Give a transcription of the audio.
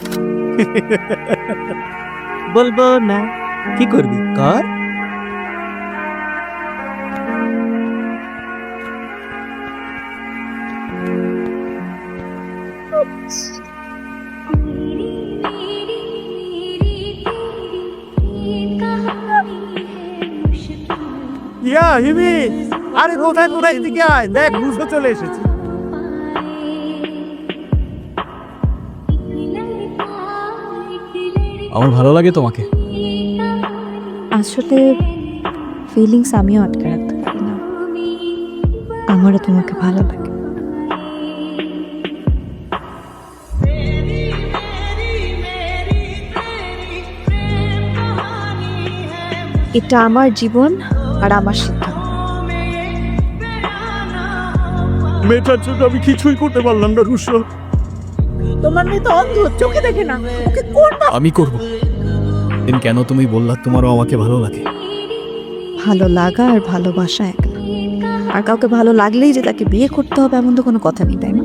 বলব না। কি করবি? কর। ইয়া, হিমি! আরে কোথায় তোরা এদিকে আয়। দেখ, বুঝতে চলে এসেছি। আমার ভালো লাগে তোমাকে। আসলে ফিলিংস আমিও আটকে রাখতে পারি না। আমারও তোমাকে ভালো লাগে। এটা আমার জীবন আর আমার সিদ্ধান্ত। মেয়েটার জন্য আমি কিছুই করতে পারলাম না রুশো। তোমার মেয়ে তো অন্ধ চোখে দেখে না। ওকে কোন আমি করব। দিন কেন তুমি বললা তোমারও আমাকে ভালো লাগে? ভালো লাগা আর ভালোবাসা এক না আর কাউকে ভালো লাগলেই যে তাকে বিয়ে করতে হবে এমন তো কোনো কথা নেই তাই না?